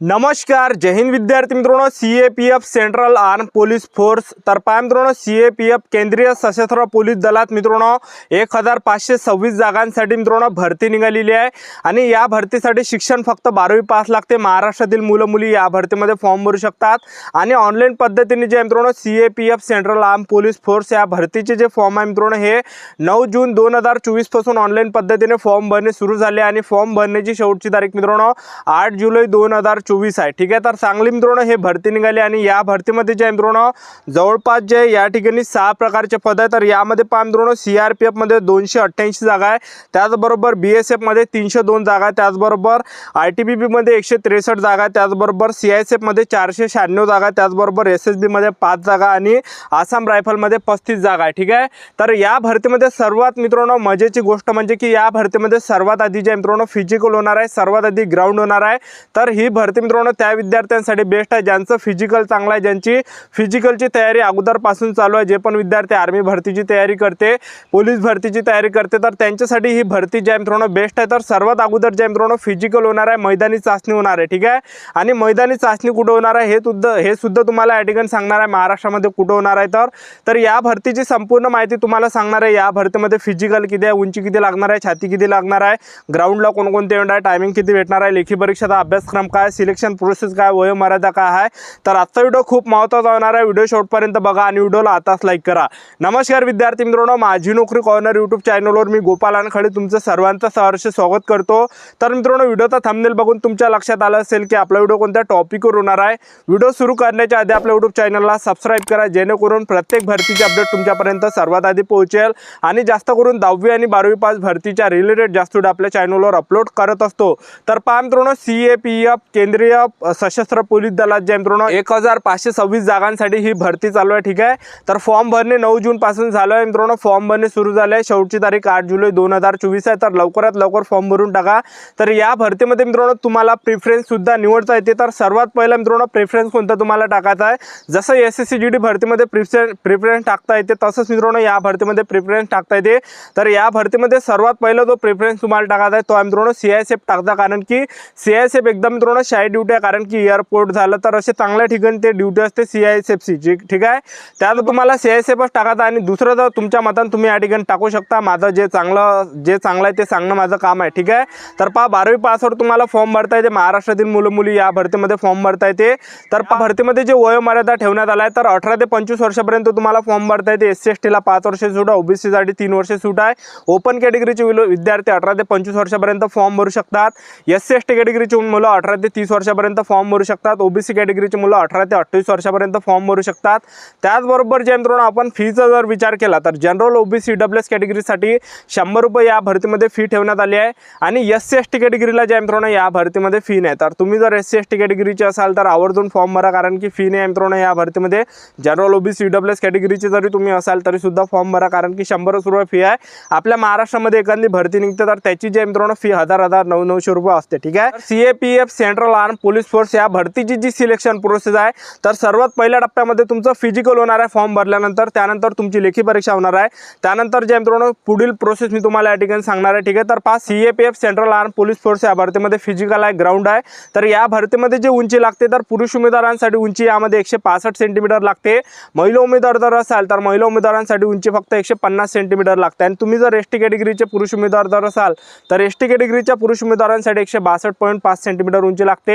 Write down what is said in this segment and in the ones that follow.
नमस्कार जय हिंद विद्यार्थी मित्रांनो. C A P F central arm police force तर पाय मित्रांनो. सी ए पी एफ केंद्रीय सशस्त्र पोलीस दलात मित्रांनो एक हजार पाचशे सव्वीस जागांसाठी मित्रांनो भरती निघालेली आहे. आणि या भरतीसाठी शिक्षण फक्त बारावी पास लागते. महाराष्ट्रातील मुलं मुली या भरतीमध्ये फॉर्म भरू शकतात. आणि ऑनलाईन पद्धतीने जे मित्रांनो C A P F central arm police force या भरतीचे जे फॉर्म आहे मित्रांनो हे नऊ जून दोन हजार चोवीसपासून ऑनलाईन पद्धतीने फॉर्म भरणे सुरू झाले आणि फॉर्म भरण्याची शेवटची तारीख मित्रांनो आठ जुलै दोन हजार चोवीस आहे. ठीक आहे तर सांगली मित्रांनो हे भरती निघाली आणि या भरतीमध्ये जे आहे मित्रांनो जवळपास जे या ठिकाणी सहा प्रकारचे पद आहे. तर यामध्ये पहा मित्रांनो सी आर पी एफमध्ये दोनशे अठ्ठ्याऐंशी जागा आहे. त्याचबरोबर बी एस एफमध्ये तीनशे दोन जागा आहे. त्याचबरोबर आय टी बी पीमध्ये एकशे त्रेसष्ट जागा आहे. त्याचबरोबर सी आय एस एफमध्ये चारशे शहाण्णव जागा आहे. त्याचबरोबर एस एस बीमध्ये पाच जागा आणि आसाम रायफलमध्ये पस्तीस जागा आहे. ठीक आहे तर या भरतीमध्ये सर्वात मित्रांनो मजेची गोष्ट म्हणजे की या भरतीमध्ये सर्वात आधी जे मित्रांनो फिजिकल होणार आहे सर्वात आधी ग्राउंड होणार आहे. तर ही भरती मित्रांनो त्या विद्यार्थ्यांसाठी बेस्ट आहे. ज्यांचं फिजिकल चांगलं आहे ज्यांची फिजिकलची तयारी अगोदरपासून चालू आहे जे पण विद्यार्थी आर्मी भरतीची तयारी करते पोलीस भरतीची तयारी करते तर त्यांच्यासाठी ही भरती जी आहे मित्रांनो बेस्ट आहे. तर सर्वात अगोदर जे मित्रांनो फिजिकल होणार आहे मैदानी चाचणी होणार आहे ठीक आहे? आणि मैदानी चाचणी कुठं होणार आहे हे सुद्धा हे सुद्धा तुम्हाला या ठिकाणी सांगणार आहे महाराष्ट्रामध्ये कुठं होणार आहे तर तर या भरतीची संपूर्ण माहिती तुम्हाला सांगणार आहे या भरतीमध्ये फिजिकल किती आहे उंची किती लागणार आहे छाती किती लागणार आहे ग्राउंडला कोणकोणते येणार आहे टायमिंग किती भेटणार आहे लेखी परीक्षेचा अभ्यासक्रम काय सिलेक्शन प्रोसेस काय वयोमर्यादा काय आहे तर आजचा व्हिडिओ खूप महत्त्वाचा होणार आहे. व्हिडिओ शेवटपर्यंत बघा आणि व्हिडिओला आताच लाईक करा. नमस्कार विद्यार्थी मित्रांनो माझी नोकरी कॉर्नर यूट्यूब चॅनलवर मी गोपाल अनखडे तुमचं सर्वांचं सहर्ष स्वागत करतो. तर मित्रांनो व्हिडिओचा थंबनेल बघून तुमच्या लक्षात आलं असेल की आपला व्हिडिओ कोणत्या टॉपिकवर होणार आहे. व्हिडिओ सुरू करण्याच्या आधी आपल्या यूट्यूब चॅनलला सबस्क्राईब करा जेणेकरून प्रत्येक भरतीची अपडेट तुमच्यापर्यंत सर्वात आधी पोहोचेल. आणि जास्त करून दहावी आणि बारावी पास भरतीच्या रिलेटेड जास्त आपल्या चॅनलवर अपलोड करत असतो. तर पहा मित्रांनो सी ए पी एफ केंद्रीय केंद्रीय सशस्त्र पोलीस दलात जे मित्रांनो एक हजार पाचशे सव्वीस जागांसाठी ही भरती चालू आहे ठीक आहे? तर फॉर्म भरणे नऊ जून पासून झालं आहे मित्रांनो. फॉर्म भरणे सुरू झाले आहे. शेवटची तारीख आठ जुलै दोन हजार चोवीस आहे. तर लवकरात लवकर फॉर्म भरून टाका. तर या भरतीमध्ये मित्रांनो तुम्हाला प्रिफरन्स सुद्धा निवडता येते. तर सर्वात पहिला मित्रांनो प्रेफरन्स कोणता तुम्हाला टाकायचा आहे? जसं S S C G D भरतीमध्ये प्रिफरन्स प्रिफरन्स टाकता येते तसंच मित्रांनो या भरतीमध्ये प्रिफरन्स टाकता येते. तर या भरतीमध्ये सर्वात पहिला जो प्रिफरन्स तुम्हाला टाकायचा आहे तो आहे मित्रांनो सी आय एस एफ टाकता. कारण की सी आय एस एफ एकदम मित्रांनो आहे ड्युटी आहे कारण की एअरपोर्ट झालं तर असे चांगल्या ठिकाणी ते ड्युटी असते सी आय एस एफ जी ठीक आहे? त्यात तुम्हाला सी आय एस एफच टाकायचं आणि दुसरं जर तुमच्या मतानं तुम्ही या ठिकाणी टाकू शकता. माझं जे चांगलं जे चांगलं आहे ते सांगणं माझं काम आहे ठीक आहे? तर पहा बारावी पासवर तुम्हाला फॉर्म भरता येते. महाराष्ट्रातील मुलं मुली या भरतीमध्ये फॉर्म भरता येते. तर पहा भरतीमध्ये जे वयोमर्यादा ठेवण्यात आला आहे तर अठरा ते पंचवीस वर्षापर्यंत तुम्हाला फॉर्म भरता येते. एस सी एस टीला पाच वर्ष सूट आहे ओबीसीसाठी तीन वर्ष सूट आहे. ओपन कॅटेगरीचे विलो- विद्यार्थी अठरा ते पंचवीस वर्षापर्यंत फॉर्म भरू शकतात. एस सी एस टी कॅटेगरीची मुलं अठरा ते तीस वर्षापर्यंत फॉर्म भरू शकतात. ओबीसी कॅटेगरीची मुलं अठरा ते अठ्ठावीस वर्षापर्यंत फॉर्म भरू शकतात. त्याचबरोबर जे मित्रांनो आपण फीचा जर विचार केला तर जनरल ओबीसी डब्ल्यू एस कॅटेगरीसाठी शंभर रुपये या भरतीमध्ये फी ठेवण्यात आली आहे. आणि एस सी एस टी कॅटेगरीला जे मित्रांनो या भरतीमध्ये फी नाही. तर तुम्ही जर एस सी एस टी कॅटेगरीचे असाल तर आवर्जून फॉर्म भरा कारण की फी नाही आहे मित्रांनो या भरतीमध्ये. जनरल ओबीसी डब्ल्यू एस कॅटेगरीचे जरी तुम्ही असाल तरी सुद्धा फॉर्म भरा कारण की शंभरच रुपये फी आहे. आपल्या महाराष्ट्रामध्ये एखादी भरती निघते तर त्याची जे मित्रांनो फी हजार हजार नऊ नऊशे रुपये असते. ठीक आहे? C A P F central arm police force या भरतीची जी सिलेक्शन प्रोसेस आहे तर सर्वात पहिल्या टप्प्यामध्ये तुमचं फिजिकल होणार आहे फॉर्म भरल्यानंतर. त्यानंतर तुमची लेखी परीक्षा होणार आहे. त्यानंतर जे मित्रांनो पुढील प्रोसेस मी तुम्हाला या ठिकाणी सांगणार आहे ठीक आहे? तर पाच C A P F central arm police force या भरतीमध्ये फिजिकल आहे ग्राउंड आहे. तर या भरतीमध्ये जे उंची लागते तर पुरुष उमेदवारांसाठी उंची यामध्ये एकशे पासष्ट सेंटीमीटर लागते. महिला उमेदवार जर असाल तर महिला उमेदवारांसाठी उंची फक्त एकशे पन्नास सेंटीमीटर लागते. आणि तुम्ही जर एस टी कॅटेगरीचे पुरुष उमेदवार जर असाल तर एस टी कॅटेगरीच्या पुरुष उमेदवारांसाठी एकशे बासष्ट पॉईंट पाच सेंटीमीटर उंची लागते.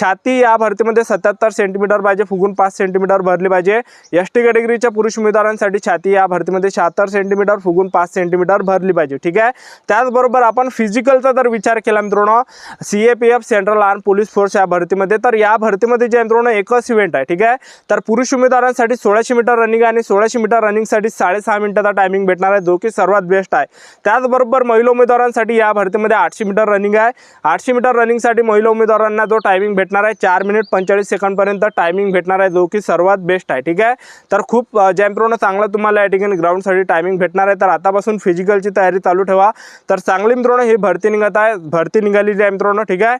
छाती या भरतीमध्ये सत्याहत्तर सेंटीमीटर पाहिजे फुगून पाच सेंटीमीटर भरली पाहिजे. एस टी कॅटेगरीच्या पुरुष उमेदवारांसाठी छाती या भरतीमध्ये शहात्तर सेंटीमीटर फुगून पाच सेंटीमीटर भरली पाहिजे ठीक आहे? त्याचबरोबर आपण फिजिकलचा जर विचार केला मित्रांनो C A P F central arm police force या भरतीमध्ये तर या भरतीमध्ये जे मित्रांनो एकच इव्हेंट आहे ठीक आहे? तर पुरुष उमेदवारांसाठी सोळाशे मीटर रनिंग आणि सोळाशे मीटर रनिंगसाठी साडेसहा मिनिटाचा टायमिंग भेटणार आहे जो की सर्वात बेस्ट आहे. त्याचबरोबर महिला उमेदवारांसाठी या भरतीमध्ये आठशे मीटर रनिंग आहे. आठशे मीटर रनिंगसाठी महिला उमेदवारांना जो टायमिंग भेटणार आहे. चार मिनिट पंचेचाळीस सेकंडपर्यंत टायमिंग भेटणार आहे जो की सर्वात बेस्ट आहे. ठीक आहे? तर खूप जॅम्प्रोनं ज्या चांगला तुम्हाला या ठिकाणी ग्राउंडसाठी टायमिंग भेटणार आहे. तर आतापासून फिजिकलची तयारी चालू ठेवा. तर चांगली मित्रांनो ही भरती निघत आहे. भरती निघाली आहे मित्रांनो ठीक आहे?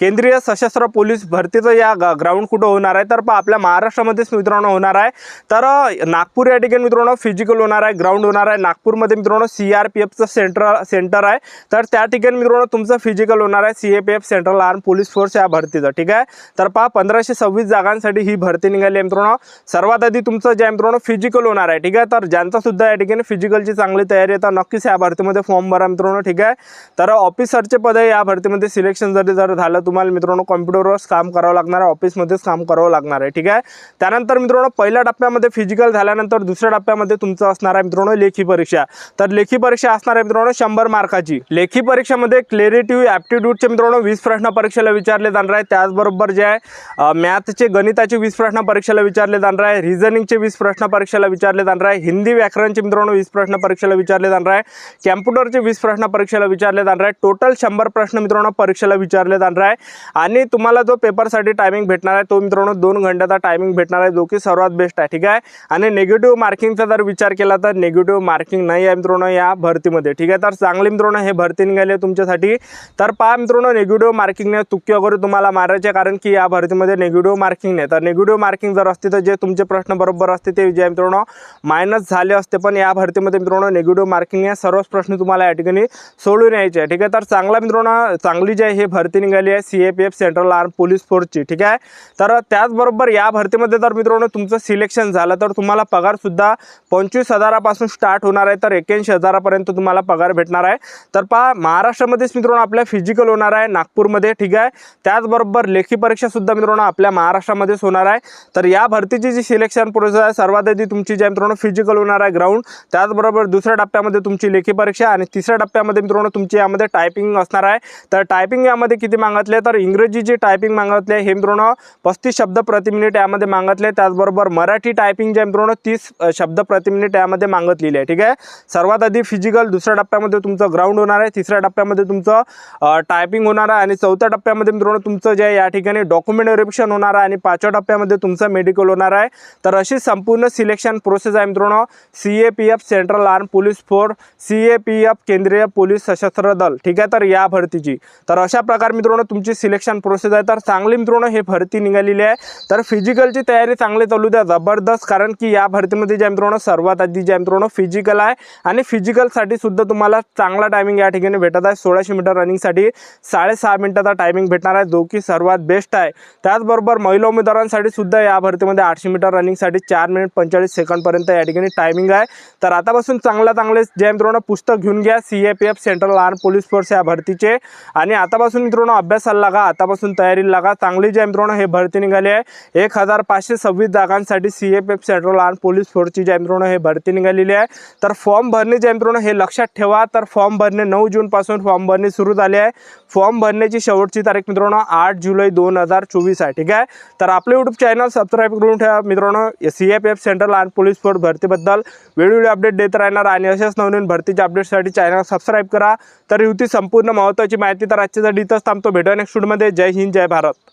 केंद्रीय सशस्त्र पोलीस भरतीचं या ग- ग्राउंड कुठं होणार आहे? तर पहा आपल्या महाराष्ट्रामध्येच मित्रांनो होणार आहे. तर नागपूर या ठिकाणी मित्रांनो फिजिकल होणार आहे ग्राउंड होणार आहे. नागपूरमध्ये मित्रांनो सी आर पी एफचं सेंटर सेंटर आहे. तर त्या ठिकाणी मित्रांनो तुमचं फिजिकल होणार आहे C A P F central arm police force या भरतीचं ठीक आहे? तर पहा पंधराशे सव्वीस जागांसाठी ही भरती निघाली आहे मित्रांनो. सर्वात आधी तुमचं जे आहे मित्रांनो फिजिकल होणार आहे ठीक आहे? तर ज्यांचा सुद्धा या ठिकाणी फिजिकलची चांगली तयारी आहे तर नक्कीच या भरतीमध्ये फॉर्म भरा मित्रांनो ठीक आहे? तर ऑफिसरचे पद या भरतीमध्ये सिलेक्शन जरी जर झालं तुम्हाला मित्रांनो कॉम्प्युटरवरच काम करावं लागणार आहे ऑफिसमध्येच काम करावं लागणार आहे ठीक आहे? त्यानंतर मित्रांनो पहिल्या टप्प्यामध्ये फिजिकल झाल्यानंतर दुसऱ्या टप्प्यामध्ये तुमचं असणार आहे मित्रांनो लेखी परीक्षा. तर लेखी परीक्षा असणार आहे मित्रांनो शंभर मार्काची. लेखी परीक्षेमध्ये क्लेरिटिव्ह ॲप्टिट्यूडचे मित्रांनो वीस प्रश्न परीक्षेला विचारले जाणार आहे. त्याचबरोबर जे आहे मॅथचे गणिताचे वीस प्रश्न परीक्षेला विचारले जाणार आहे. रिझनिंगचे वीस प्रश्न परीक्षेला विचारले जाणार आहे. हिंदी व्याकरणचे मित्रांनो वीस प्रश्न परीक्षेला विचारले जाणार आहे. कॅम्प्युटरचे वीस प्रश्न परीक्षेला विचारले जाणार आहे. टोटल शंभर प्रश्न मित्रांनो परीक्षेला विचारले जाणार आहे. आणि तुम्हाला जो पेपरसाठी टायमिंग भेटणार आहे तो मित्रांनो दोन घंट्याचा टायमिंग भेटणार आहे जो की सर्वात बेस्ट आहे ठीक आहे? आणि निगेटिव्ह मार्किंगचा जर विचार केला तर निगेटिव्ह मार्किंग नाही आहे मित्रांनो या भरतीमध्ये ठीक आहे? तर चांगली मित्रांनो हे भरती निघाले तुमच्यासाठी. तर पहा मित्रांनो निगेटिव्ह मार्किंगने तुक्की वगैरे तुम्हाला मारायचे कारण की या भरतीमध्ये निगेटिव्ह मार्किंग नाही. तर निगेटिव्ह मार्किंग जर असते तर जे तुमचे प्रश्न बरोबर असते ते जे मित्रांनो मायनस झाले असते. पण या भरतीमध्ये मित्रांनो निगेटिव्ह मार्किंग या सर्वच प्रश्न तुम्हाला या ठिकाणी सोडून यायचे आहे ठीक आहे? तर चांगला मित्रांनो चांगली जी आहे हे भरती निघाली आहे. C A P F central arm police फोर्सची ठीक आहे? तर त्याचबरोबर या भरतीमध्ये जर मित्रांनो तुमचं सिलेक्शन झालं तर तुम्हाला पगारसुद्धा पंचवीस हजारापासून स्टार्ट होणार आहे तर एक्याऐंशी हजारापर्यंत तुम्हाला पगार भेटणार आहे. तर पहा महाराष्ट्रामध्येच मित्रांनो आपल्या फिजिकल होणार आहे नागपूरमध्ये ठीक आहे? त्याचबरोबर लेखी परीक्षासुद्धा मित्रांनो आपल्या महाराष्ट्रामध्येच होणार आहे. तर या भरतीची जी सिलेक्शन प्रोसेस आहे सर्वात आधी तुमची जी मित्रांनो फिजिकल होणार आहे ग्राउंड त्याचबरोबर दुसऱ्या टप्प्यामध्ये तुमची लेखी परीक्षा आणि तिसऱ्या टप्प्यामध्ये मित्रांनो तुमची यामध्ये टायपिंग असणार आहे. तर टायपिंग यामध्ये किती मागितले तर इंग्रजीची टायपिंग मागितले हे मित्रांनो पस्तीस शब्द प्रति मिनिट यामध्ये मागितले. त्याचबरोबर मराठी टायपिंग जे आहे मित्रांनो तीस शब्द प्रति मिनिट यामध्ये मागितलेली आहे ठीक आहे? सर्वात आधी फिजिकल दुसऱ्या टप्प्यामध्ये तुमचं ग्राउंड होणार आहे तिसऱ्या टप्प्यामध्ये तुमचं टायपिंग होणार आहे आणि चौथ्या टप्प्यामध्ये मित्रांनो तुमचं जे या ठिकाणी डॉक्युमेंट व्हेरिफिकेशन होणार आहे आणि पाचव्या टप्प्यामध्ये तुमचं मेडिकल होणार आहे. तर अशी संपूर्ण सिलेक्शन प्रोसेस आहे मित्रांनो. C A P F central arm police force C A P F केंद्रीय पोलीस सशस्त्र दल ठीक आहे? तर या भरतीची. तर अशा प्रकारे मित्रांनो तुमची सिलेक्शन प्रोसेस आहे. तर चांगली मित्रांनो हे भरती निघालेली आहे. तर फिजिकलची तयारी चांगली चालू द्या जबरदस्त. कारण की या भरतीमध्ये जे मित्रांनो सर्वात आधी जे मित्रांनो फिजिकल आहे. आणि फिजिकलसाठी सुद्धा तुम्हाला चांगला टायमिंग या ठिकाणी भेटत आहे. सोळाशे मीटर रनिंगसाठी साडेसहा मिनिटाचा टायमिंग भेटणार आहे. जो की सर्वात बेस्ट आहे. त्याचबरोबर महिला उमेदवारांसाठी सुद्धा या भरतीमध्ये आठशे मीटर रनिंगसाठी चार मिनिट पंचेचाळीस सेकंडपर्यंत या ठिकाणी टायमिंग आहे. तर आतापासून चांगल्या चांगले जे मित्रांनो पुस्तक घेऊन घ्या. C A P F central arm police force या भरतीचे. आणि आतापासून मित्रांनो अभ्यासाला लागा आतापासून तयारीला लागा. चांगली जे हे भरती निघाली आहे. एक हजार पाचशे सव्वीस जागांसाठी C F F central arm police फोर्सची जे हे भरती निघालेली आहे. तर फॉर्म भरणे जे हे लक्षात ठेवा. तर फॉर्म भरणे नऊ जूनपासून फॉर्म भरणे सुरू झाले आहे. फॉर्म भरण्याची शेवटची तारीख मित्रांनो आठ जुलै दोन हजार चोवीस आहे ठीक आहे? तर आपले यूट्यूब चॅनल सबस्क्राईब करून ठेवा. मित्रांनो C F F central arm police force भरतीबद्दल वेळोवेळी अपडेट देत राहणार आणि अशाच नवनवीन भरतीच्या अपडेटसाठी चॅनल सबस्क्राईब करा. तर युती संपूर्ण महत्त्वाची माहिती तर आजच्यासाठी इथंच थांबतो. भेटूया नेक्स्ट शूटमध्ये जय हिंद जय भारत.